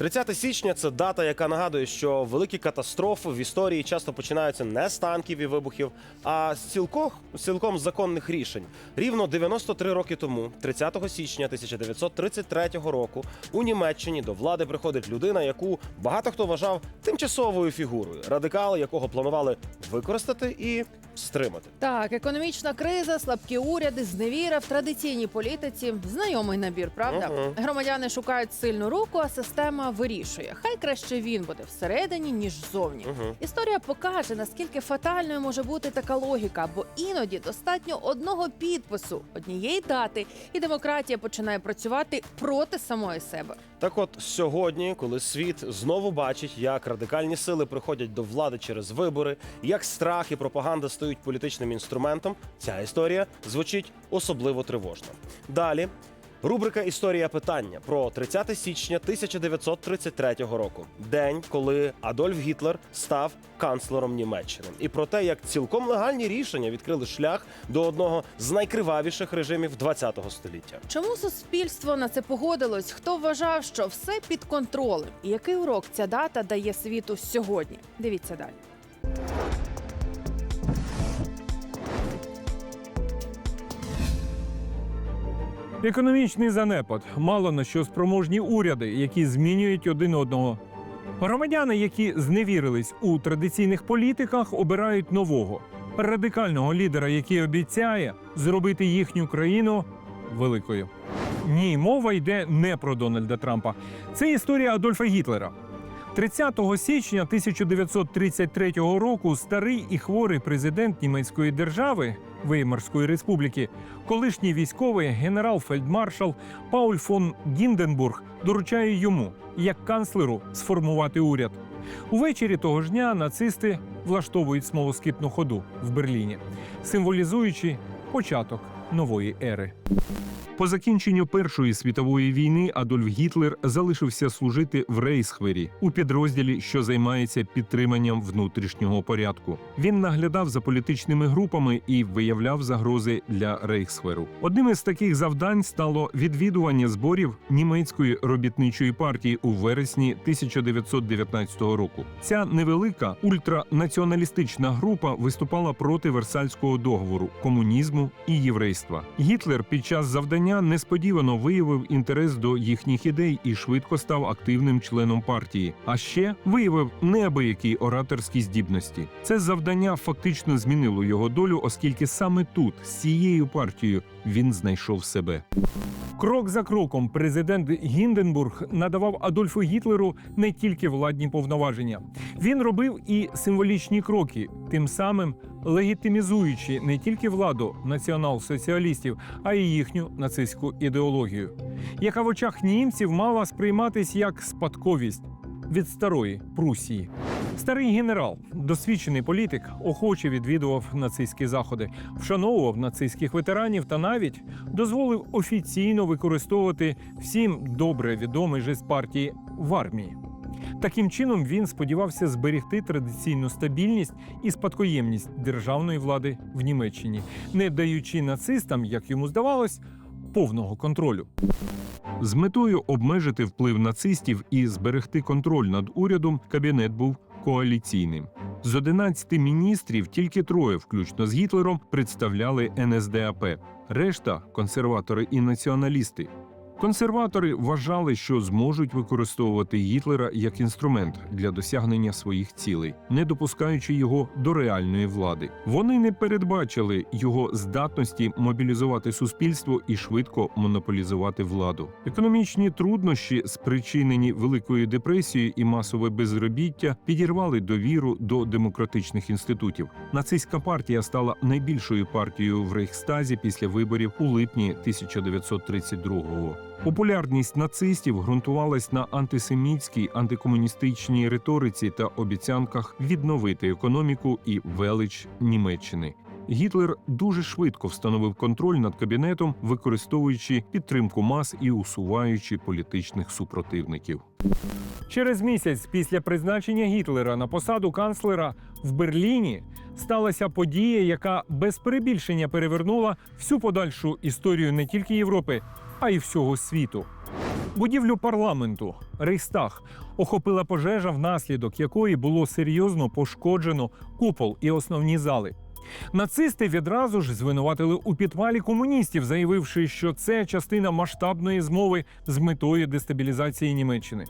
30 січня це дата, яка нагадує, що великі катастрофи в історії часто починаються не з танків і вибухів, а з цілком, цілком законних рішень. Рівно 93 роки тому, 30 січня 1933 року, у Німеччині до влади приходить людина, яку багато хто вважав тимчасовою фігурою, радикал, якого планували використати і стримати. Так, економічна криза, слабкі уряди, зневіра в традиційній політиці. Знайомий набір, правда? Мгм. Громадяни шукають сильну руку, а система вирішує. Хай краще він буде всередині, ніж ззовні. Мгм. Історія покаже, наскільки фатальною може бути така логіка, бо іноді достатньо одного підпису, однієї дати, і демократія починає працювати проти самої себе. Так от сьогодні, коли світ знову бачить, як радикальні сили приходять до влади через вибори, як страх і пропаганда стають політичним інструментом, ця історія звучить особливо тривожно. Далі. Рубрика Історія питання про 30 січня 1933 року, день, коли Адольф Гітлер став канцлером Німеччини, і про те, як цілком легальні рішення відкрили шлях до одного з найкривавіших режимів ХХ століття. Чому суспільство на це погодилось? Хто вважав, що все під контролем? І який урок ця дата дає світу сьогодні? Дивіться далі. Економічний занепад, мало на що спроможні уряди, які змінюють один одного. Громадяни, які зневірились у традиційних політиках, обирають нового радикального лідера, який обіцяє зробити їхню країну великою. Ні, мова йде не про Дональда Трампа. Це історія Адольфа Гітлера. 30 січня 1933 року старий і хворий президент німецької держави Веймарської республіки, колишній військовий генерал-фельдмаршал Пауль фон Гінденбург доручає йому, як канцлеру, сформувати уряд. Увечері того ж дня нацисти влаштовують смолоскипну ходу в Берліні, символізуючи початок нової ери. По закінченню Першої світової війни Адольф Гітлер залишився служити в Рейсхвері у підрозділі, що займається підтриманням внутрішнього порядку. Він наглядав за політичними групами і виявляв загрози для Рейхсферу. Одним із таких завдань стало відвідування зборів німецької робітничої партії у вересні 1919 року. Ця невелика ультранаціоналістична група виступала проти Версальського договору, комунізму і єврейства. Гітлер під час завдання несподівано виявив інтерес до їхніх ідей і швидко став активним членом партії. А ще виявив неабиякі ораторські здібності. Це завдання фактично змінило його долю, оскільки саме тут, з цією партією, він знайшов себе. Крок за кроком президент Гінденбург надавав Адольфу Гітлеру не тільки владні повноваження. Він робив і символічні кроки, тим самим легітимізуючи не тільки владу націонал-соціалістів, а й їхню нацистську ідеологію, яка в очах німців мала сприйматись як спадковість від старої Прусії. Старий генерал, досвідчений політик, охоче відвідував нацистські заходи, вшановував нацистських ветеранів та навіть дозволив офіційно використовувати всім добре відомий жест партії в армії. Таким чином він сподівався зберегти традиційну стабільність і спадкоємність державної влади в Німеччині, не даючи нацистам, як йому здавалось, повного контролю. З метою обмежити вплив нацистів і зберегти контроль над урядом, кабінет був коаліційним. З 11 міністрів тільки троє, включно з Гітлером, представляли НСДАП. Решта консерватори і націоналісти. Консерватори вважали, що зможуть використовувати Гітлера як інструмент для досягнення своїх цілей, не допускаючи його до реальної влади. Вони не передбачили його здатності мобілізувати суспільство і швидко монополізувати владу. Економічні труднощі, спричинені великою депресією і масове безробіття, підірвали довіру до демократичних інститутів. Нацистська партія стала найбільшою партією в Рейхстазі після виборів у липні 1932-го. Популярність нацистів ґрунтувалась на антисемітській, антикомуністичній риториці та обіцянках відновити економіку і велич Німеччини. Гітлер дуже швидко встановив контроль над кабінетом, використовуючи підтримку мас і усуваючи політичних супротивників. Через місяць після призначення Гітлера на посаду канцлера в Берліні сталася подія, яка без перебільшення перевернула всю подальшу історію не тільки Європи, а й всього світу. Будівлю парламенту Рейхстаг охопила пожежа, внаслідок якої було серйозно пошкоджено купол і основні зали. Нацисти відразу ж звинуватили у підпалі комуністів, заявивши, що це частина масштабної змови з метою дестабілізації Німеччини.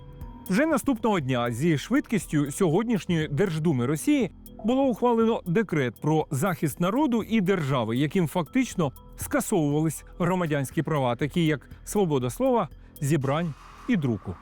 Вже наступного дня зі швидкістю сьогоднішньої Держдуми Росії було ухвалено декрет про захист народу і держави, яким фактично скасовувались громадянські права, такі як свобода слова, зібрань і друку.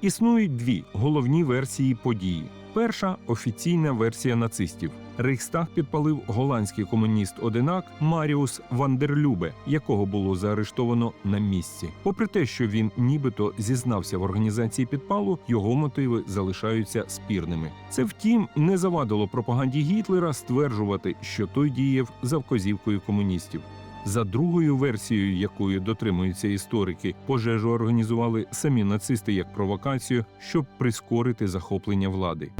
Існують дві головні версії події. Перша офіційна версія нацистів. Рейхстаг підпалив голландський комуніст одинак Маріус Вандерлюбе, якого було заарештовано на місці. Попри те, що він нібито зізнався в організації підпалу, його мотиви залишаються спірними. Це втім не завадило пропаганді Гітлера стверджувати, що той діяв за вказівкою комуністів. За другою версією, якою дотримуються історики, пожежу організували самі нацисти як провокацію, щоб прискорити захоплення влади.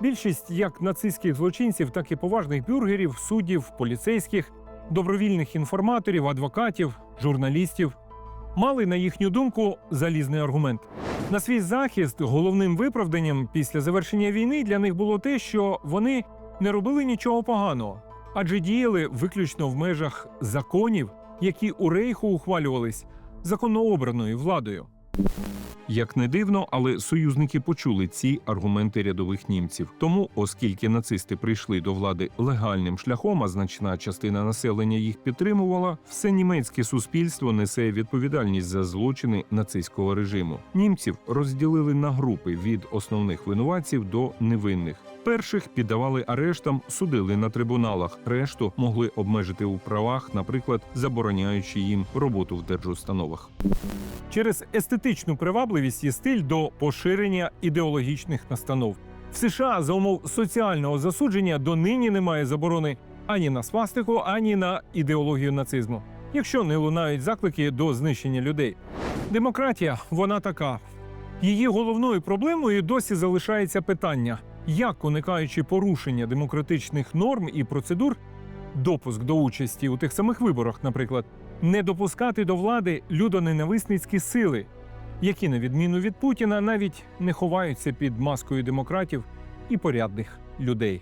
Більшість як нацистських злочинців, так і поважних бюргерів, суддів, поліцейських, добровільних інформаторів, адвокатів, журналістів мали на їхню думку залізний аргумент. На свій захист головним виправданням після завершення війни для них було те, що вони не робили нічого поганого, адже діяли виключно в межах законів, які у рейху ухвалювались законообраною владою. Як не дивно, але союзники почули ці аргументи рядових німців. Тому, оскільки нацисти прийшли до влади легальним шляхом, а значна частина населення їх підтримувала, все німецьке суспільство несе відповідальність за злочини нацистського режиму. Німців розділили на групи від основних винуватців до невинних. Перших піддавали арештам, судили на трибуналах. Решту могли обмежити у правах, наприклад, забороняючи їм роботу в держустановах. Через естетичну привабливість і стиль до поширення ідеологічних настанов. В США за умов соціального засудження донині немає заборони ані на свастику, ані на ідеологію нацизму, якщо не лунають заклики до знищення людей. Демократія вона така. Її головною проблемою досі залишається питання, як уникаючи порушення демократичних норм і процедур, допуск до участі у тих самих виборах, наприклад, не допускати до влади людоненависницькі сили, які, на відміну від Путіна, навіть не ховаються під маскою демократів і порядних людей.